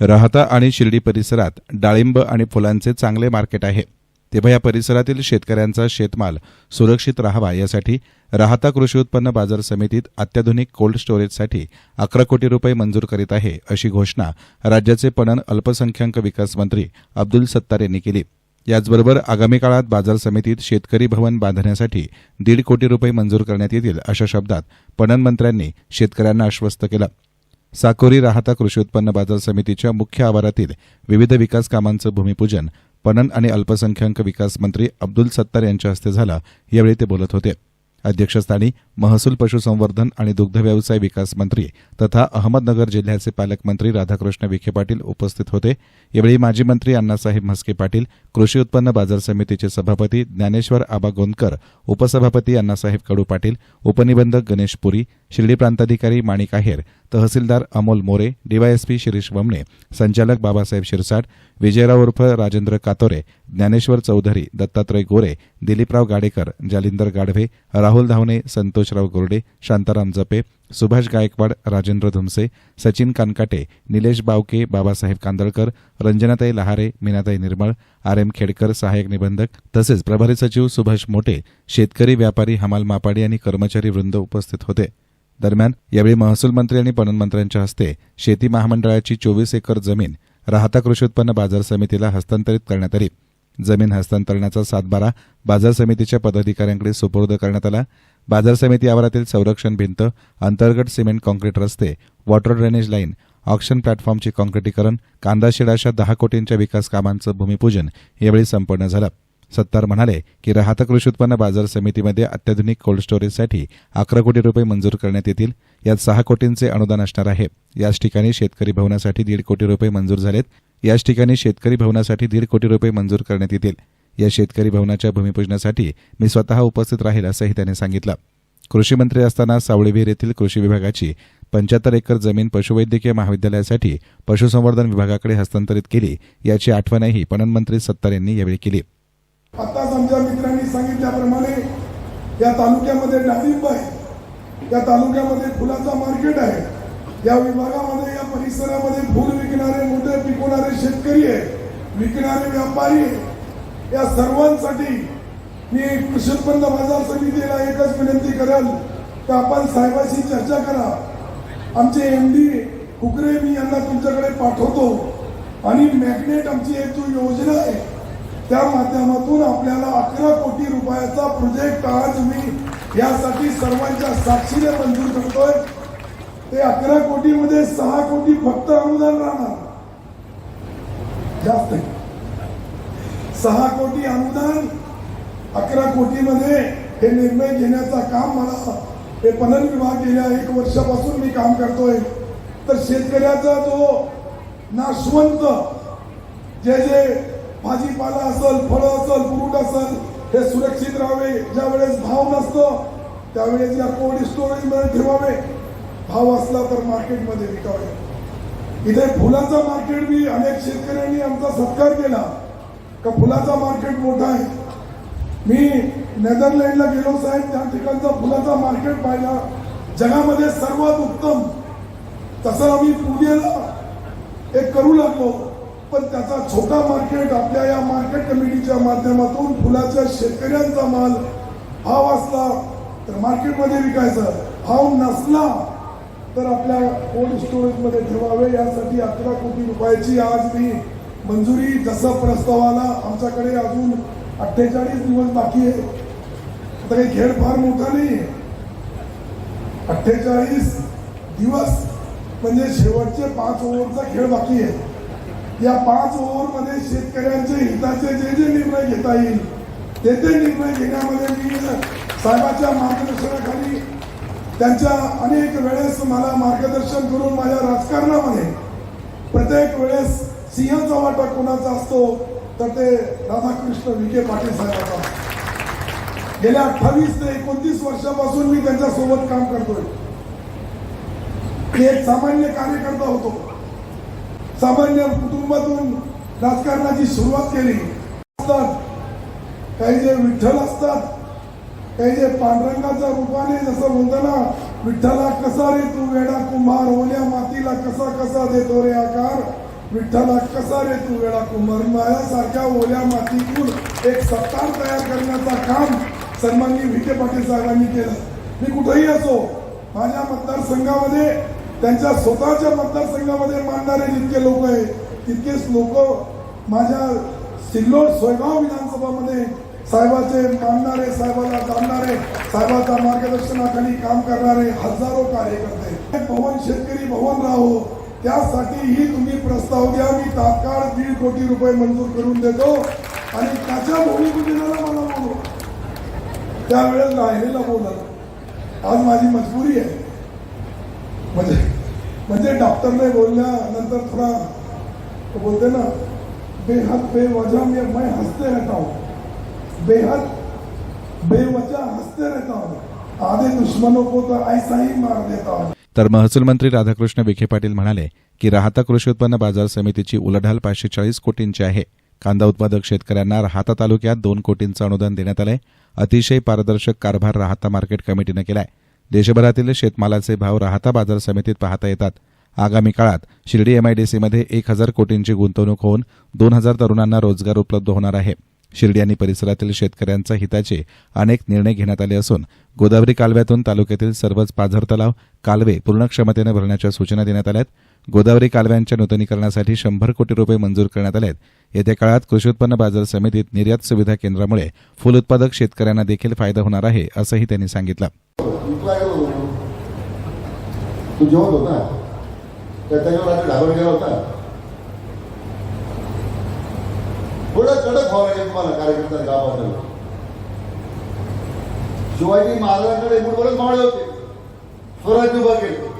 राहता आणि शिर्डी परिसरात डाळिंब आणि फुलांचे चांगले मार्केट आहे. तेव्हा या परिसरातील शेतकऱ्यांचा शेतमाल सुरक्षित राहावा यासाठी राहता कृषी उत्पन्न बाजार समितीत अत्याधुनिक कोल्ड स्टोरेजसाठी अकरा कोटी रुपये मंजूर करीत आहे अशी घोषणा राज्याचे पणन अल्पसंख्याक विकास मंत्री अब्दुल सत्तार यांनी केली. याचबरोबर आगामी काळात बाजार समितीत शेतकरी भवन बांधण्यासाठी दीड कोटी रुपये मंजूर करण्यात येतील अशा शब्दात पणन मंत्र्यांनी शेतकऱ्यांना आश्वस्त केलं. साकोरी राहता कृषी उत्पन्न बाजार समितीच्या मुख्य आवारातील विविध विकास कामांचं भूमिपूजन पणन आणि अल्पसंख्याक विकास मंत्री अब्दुल सत्तार यांच्या हस्ते झालं यावेळी ते बोलत होते. अध्यक्षस्थानी महसूल पशुसंवर्धन आणि दुग्ध व्यवसाय विकास मंत्री तथा अहमदनगर जिल्ह्याचे पालकमंत्री राधाकृष्ण विखे पाटील उपस्थित होते. यावेळी माजी मंत्री अण्णासाहेब म्हस्के पाटील कृषी उत्पन्न बाजार समितीचे सभापती ज्ञानेश्वर आबा गोंदकर उपसभापती अण्णासाहेब कडू पाटील उपनिबंधक गणेश पुरी शिर्डी प्रांताधिकारी माणिक आहेर तहसीलदार अमोल मोरे डीवायएसपी शिरीष वमणे संचालक बाबासाहेब शिरसाट विजयराव उर्फ राजेंद्र कातोरे ज्ञानेश्वर चौधरी दत्तात्रय गोरे दिलीपराव गाडेकर जालिंदर गाढवे राहुल धावणे संतोषराव गोरडे शांताराम जपे सुभाष गायकवाड राजेंद्र धुमसे सचिन कानकाटे निलेश बावके बाबासाहेब कांदळकर रंजनाताई लहारे मीनाताई निर्मळ आर एम खेडकर सहाय्यक निबंधक तसेच प्रभारी सचिव सुभाष मोटे शेतकरी व्यापारी हमाल मापाडी आणि कर्मचारी वृंद उपस्थित होते. दरम्यान यावेळी महसूल मंत्री आणि पणन मंत्र्यांच्या हस्ते शेती महामंडळाची चोवीस एकर जमीन राहता कृषी उत्पन्न बाजार समितीला हस्तांतरित करण्यात आली. जमीन हस्तांतरणाचा सातबारा बाजार समितीच्या पदाधिकाऱ्यांकडे सुपूर्द करण्यात आला. बाजार समिती आवारातील संरक्षण भिंत अंतर्गत सिमेंट कॉन्क्रीट रस्ते वॉटर ड्रेनेज लाईन ऑक्शन प्लॅटफॉर्मचे कॉन्क्रिटीकरण कांदा अशा दहा कोटींच्या विकास कामांचं भूमिपूजन यावेळी संपन्न झालं. सत्तार म्हणाले की राहत कृषी उत्पन्न बाजार समितीमध्ये अत्याधुनिक कोल्ड स्टोरेजसाठी अकरा कोटी रुपये मंजूर करण्यात येतील. यात सहा कोटींचे अनुदान असणार आहे. याच ठिकाणी शेतकरी भवनासाठी दीड कोटी रुपये मंजूर झालेत. याच ठिकाणी शेतकरी भवनासाठी दीड कोटी रुपये मंजूर करण्यात येतील. या शेतकरी भवनाच्या भूमिपूजनासाठी मी स्वतः उपस्थित राहील असंही त्यांनी सांगितलं. कृषी मंत्री असताना सावळीविहीर येथील कृषी विभागाची पंच्याहत्तर एकर जमीन पशुवैद्यकीय महाविद्यालयासाठी पशुसंवर्धन विभागाकडे हस्तांतरित केली याची आठवणही पणन मंत्री सत्तार यांनी यावेळी केली. आता समजा मित्रांनी सांगितल्याप्रमाणे या तालुक्यामध्ये डाळिंब आहे. या तालुक्यामध्ये फुलाचा मार्केट आहे. या विभागामध्ये या परिसरामध्ये फुल विकणारे मोठे पिकवणारे शेतकरी आहे विकणारे व्यापारी आहे या सर्वांसाठी मी कृषी उत्पन्न बाजार समितीला एकच विनंती करेल की आपण साहेबांशी चर्चा करा. आमचे एम डी कुकरे मी यांना तुमच्याकडे पाठवतो. आणि मॅग्नेट आमची एक जो योजना आहे. त्या माध्यमातून आपल्याला अकरा कोटी रुपयाचा प्रोजेक्ट आज मी यासाठी सर्वांच्या साक्षीने मंजूर करतोय. ते अकरा कोटीमध्ये सहा कोटी फक्त अनुदान राहणार. जास्त सहा कोटी अनुदान अकरा कोटीमध्ये हे निर्णय घेण्याचा काम मला हे पणन विभाग गेल्या एक वर्षापासून मी काम करतोय. तर शेतकऱ्याचा जो नाशवंत जे जे भाजीपाला असेल फळं असेल फ्रूट असेल हे सुरक्षित राहावे. ज्या वेळेस भाव नसतो त्यावेळेस या कोल्ड स्टोरेजमध्ये ठेवावे. भाव असला तर मार्केटमध्ये विकावे. इथे फुलांचा मार्केट बी अनेक शेतकऱ्यांनी आमचा सत्कार केला. का फुलाचा मार्केट मोठा आहे? मी नेदरलँडला गेलो साहेब त्या ठिकाणचा फुलाचा मार्केट पाहिला. जगामध्ये सर्वात उत्तम तसं आम्ही पुण्याला एक करू लागलो. पण त्याचा छोटा मार्केट आपल्या या मार्केट कमिटीच्या माध्यमातून फुलाच्या शेतकऱ्यांचा माल भाव असला तर मार्केटमध्ये विकायचा. भाव नसला तर आपल्या कोल्ड स्टोरेजमध्ये ठेवावे. यासाठी अकरा कोटी रुपयाची आज मी मंजुरी जसा प्रस्ताव आला आमच्याकडे अजून अठ्ठेचाळीस दिवस बाकी आहे. आता काही खेळ फार मोठा नाही अठ्ठेचाळीस दिवस म्हणजे शेवटचे पाच ओव्हरचा खेळ बाकी आहे. या पाच ओव्हरमध्ये शेतकऱ्यांच्या शेतकऱ्यांचे हिताचे जे जे निर्णय घेता येईल ते ते निर्णय घेण्यामध्ये मी साहेबाच्या मार्गदर्शनाखाली त्यांच्या अनेक वेळेस मला मार्गदर्शन करून माझ्या राजकारणामध्ये प्रत्येक वेळेस सिंहाचा वाटा कोणाचा असतो तर ते राधाकृष्ण विखे पाटील साहेबांचा गेल्या अठ्ठावीस ते एकोणतीस वर्षापासून मी त्यांच्यासोबत काम करतोय. मी एक सामान्य कार्यकर्ता होतो. सामान्य कुटुंबातून राजकारणाची सुरुवात केली. असतात. काही जे विठ्ठल असतात काही जे पांडुरंगाच्या रूपाने जसं म्हणताना विठ्ठला कसा रे तू वेडा कुंभार ओल्या मातीला कसा कसा देतो रे आकार? विठ्ठला कसा रे तू वेळा कुंभार माझ्यासारख्या ओल्या मातीतून एक सत्तार तयार करण्याचा काम सन्माननीय विखे पाटील साहेबांनी केलं. मी कुठेही असो माझ्या मतदारसंघामध्ये त्यांच्या स्वतःच्या मतदारसंघामध्ये मानणारे जितके लोक आहेत तितकेच लोक माझ्या सिल्लोड सोयगाव विधानसभामध्ये साहेबाचे मानणारे साहेबाला जाणणारे साहेबाच्या मार्गदर्शनाखाली काम करणारे हजारो कार्यकर्ते भवन शेतकरी भवन राहो त्यासाठीही तुम्ही प्रस्ताव द्या. मी तात्काळ दीड कोटी रुपये मंजूर करून देतो. आणि त्याच्या भूमिपूजनाला मला बोलू त्यावेळेस राहिलेला बोलत आज माझी मजबुरी आहे. म्हणजे म्हणजे डॉक्टरने बोलल्यानंतर थोडा बोलते ना बेहद बेवजह में मैं हंसते रहता हूँ. बेहद बेवजह हंसते रहता हूँ. आधे दुश्मनों को तो ऐसा ही मार देता हूँ. तर महसूल मंत्री राधाकृष्ण विखे पाटील म्हणाले की राहता कृषी उत्पन्न बाजार समितीची उलाढाल पाचशे चाळीस कोटींची आहे. कांदा उत्पादक शेतकऱ्यांना राहता तालुक्यात दोन कोटींचं अनुदान देण्यात आलंय. अतिशय पारदर्शक कारभार राहता मार्केट कमिटीनं केलाय. देशभरातील शेतमालाचे भाव राहता बाजार समितीत पाहता येतात. आगामी काळात शिर्डी एमआयडीसीमध्ये एक हजार कोटींची गुंतवणूक होऊन दोन हजार तरुणांना रोजगार उपलब्ध होणार आहे. शिर्डी आणि परिसरातील शेतकऱ्यांच्या हिताचे अनेक निर्णय घेण्यात आले असून गोदावरी कालव्यातून तालुक्यातील सर्वच पाझर तलाव कालवे पूर्ण क्षमतेने भरण्याच्या सूचना देण्यात आल्यात. गोदावरी कालव्यांच्या नूतनीकरणासाठी शंभर कोटी रुपये मंजूर करण्यात आलेत. येत्या काळात कृषी उत्पन्न बाजार समितीत निर्यात सुविधा केंद्रामुळे फुल उत्पादक शेतकऱ्यांना देखील फायदा होणार आहे असंही त्यांनी सांगितलं. होता तू जेवत होता तर त्याच्यावर आता ढाबर गेला होता थोडं कडक व्हावं तुम्हाला कार्यकर्ता गावाबद्दल शिवाजी महाराजांकडे मुठभरच मावळे होते. स्वराज्य उभा केले.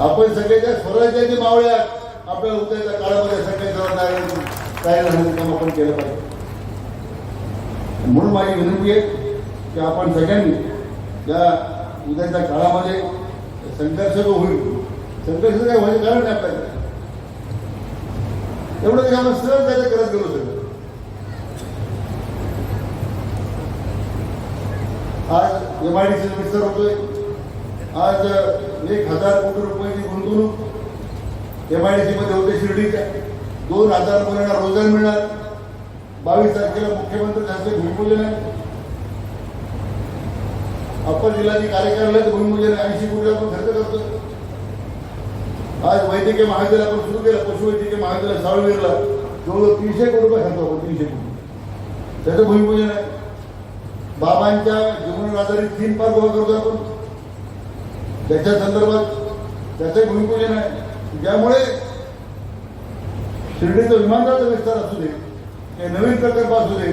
आपण सगळ्याच्या स्वराज्याचे मावळे आहात. आपल्याला उद्याच्या काळामध्ये सगळे जबाबदारी राहण्याचं काम आपण केलं पाहिजे. म्हणून माझी विनंती आहे की आपण सगळ्यांनी या उद्याच्या काळामध्ये संघर्ष जो होईल. संघर्ष काय व्हायचं कारण नाही आपल्याला एवढं काही आपण सहज त्याच्या करत गेलो सगळं आज एमआयडीसी आय डी सी विस्तार होतोय. आज एक हजार कोटी रुपयाची गुंतवणूक एमआयडीसी मध्ये होते शिर्डीच्या. दोन हजार मुलांना रोजगार मिळणार. बावीस तारखेला मुख्यमंत्री हस्ते भूमिपूजन आहे. अप्पर जिल्ह्याचे कार्यकारियात भूमिपूजन ऐंशी कोटी आपण खर्च करतोय. आज वैद्यकीय महाविद्यालय आपण सुरू केलं पशुवैद्यकीय महाविद्यालय सावळवीरला जवळजवळ तीनशे कोटी रुपये खर्च होतो तीनशे कोटी. त्याचं भूमिपूजन आहे. बाबांच्या जीवनावर आधारित तीन पार्क उभा करतो आपण. त्याच्या संदर्भात त्याचं भूमिपूजन आहे. ज्यामुळे शिर्डीचं विमानतळाचा विस्तार असू दे हे नवीन प्रकल्प असू दे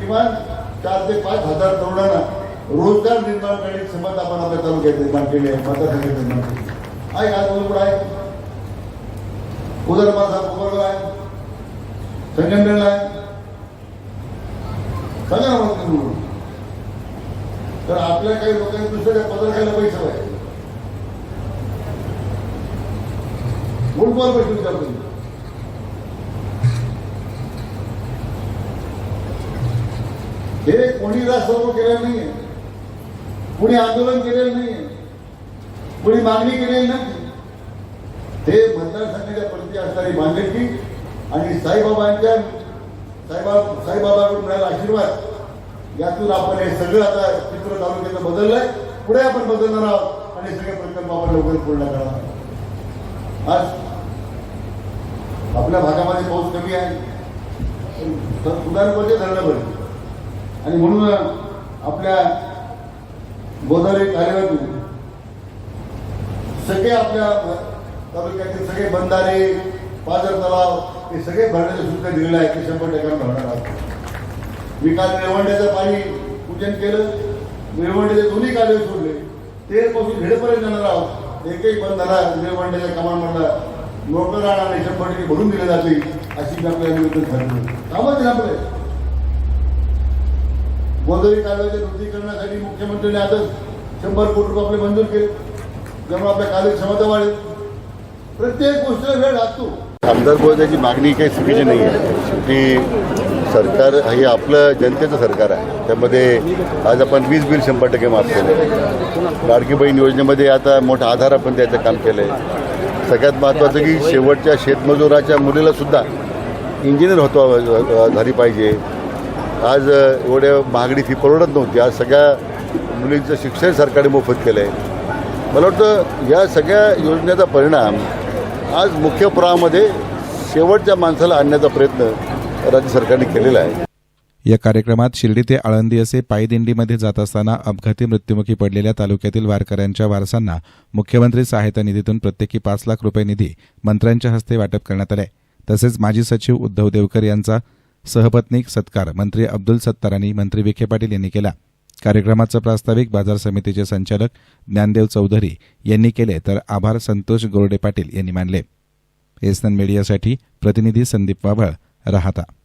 किमान चार ते पाच हजार तरुणांना रोजगार निर्माण करण्याची क्षमता आपण आपल्या तालुक्यात निर्माण केली आहे मतदारसंघात निर्माण केली आहे. आज बरोबर आहे? उदरबाद माझा उपवर्ग आहे. संगमनेर आहे. सांगा ना मग तुम्ही तर आपल्या काही लोकांनी दुसऱ्या पदर खायला पैसे पाहिजे. मुठभर पैसे विचारतो मी. हे कोणी राष्ट्रभाव केलेलं नाहीये. कोणी आंदोलन केलेलं नाहीये. कोणी मागणी केलेली नाही. हे मतदारसंघाच्या प्रती असणारी बांधिलकी आणि साईबाबांच्या साईबा साईबाबाकडून मिळाला आशीर्वाद. यातून आपण हे सगळं आता चित्र तालुक्याचं बदललंय. पुढे आपण बदलणार आहोत आणि सगळे प्रकल्प आपण लवकर पूर्ण करणार आज आपल्या भागामध्ये पाऊस कमी आहे. तर म्हणजे धरणं पण आणि म्हणून आपल्या गोदावरी कार्यालयातून सगळे आपल्या तालुक्यातील सगळे बंधारे पाजर तलाव हे सगळे भरण्याचे शुल्क दिलेलं आहे ते शंभर टक्क्यानं भरणार आहोत. मी काल निळवंड्याचं पाणी पूजन केलं निळवंड्याचे दोन्ही कालवे सोडले. तेरपासून घेडेपर्यंत जाणार आहोत. एकही बंद झाला निळवंड्याच्या कमांडमधला मोटर आणि शंभर टक्के भरून दिले जाते अशी मी आपल्या निवेदन ठरवलं कामच आहे आपले गोदावरी कालव्याच्या नूतनीकरणासाठी मुख्यमंत्र्यांनी आता शंभर कोटी रुपये आपले मंजूर केले. ज्यामुळे आपल्या कालवे क्षमता वाढेल. प्रत्येक गोष्टीला वेळ लागतो. आमदार बोलण्याची मागणी काही चुकीची नाही आहे. की सरकार हे आपलं जनतेचं सरकार आहे. त्यामध्ये आज आपण वीज बिल शंभर टक्के माफ केलं. लाडकी बहीण योजनेमध्ये आता मोठा आधार आपण द्यायचं काम केलं आहे सगळ्यात महत्त्वाचं की शेवटच्या शेतमजुराच्या मुलीला सुद्धा इंजिनियर होतो झाली पाहिजे. आज एवढ्या महागडी फी परवडत नव्हती. आज सगळ्या मुलींचं शिक्षण सरकारने मोफत केलं आहे मला वाटतं या सगळ्या योजनेचा परिणाम आज मुख्य प्रवाहामध्ये शेवटच्या माणसाला आणण्याचा प्रयत्न राज्य सरकारने केलेला आहे. या कार्यक्रमात शिर्डी ते आळंदी असे पायदिंडीमध्ये जात असताना अपघाती मृत्युमुखी पडलेल्या तालुक्यातील वारकऱ्यांच्या वारसांना मुख्यमंत्री सहायता निधीतून प्रत्येकी पाच लाख रुपये निधी मंत्र्यांच्या हस्ते वाटप करण्यात आले. तसेच माजी सचिव उद्धव देवकर यांचा सहपत्नीक सत्कार मंत्री अब्दुल सत्तारांनी मंत्री विखे पाटील यांनी केला. कार्यक्रमाचं प्रास्ताविक बाजार समितीचे संचालक ज्ञानदेव चौधरी यांनी केले तर आभार संतोष गोरडे पाटील यांनी मानले. एसन मीडियासाठी प्रतिनिधी संदीप वाभळ राहता.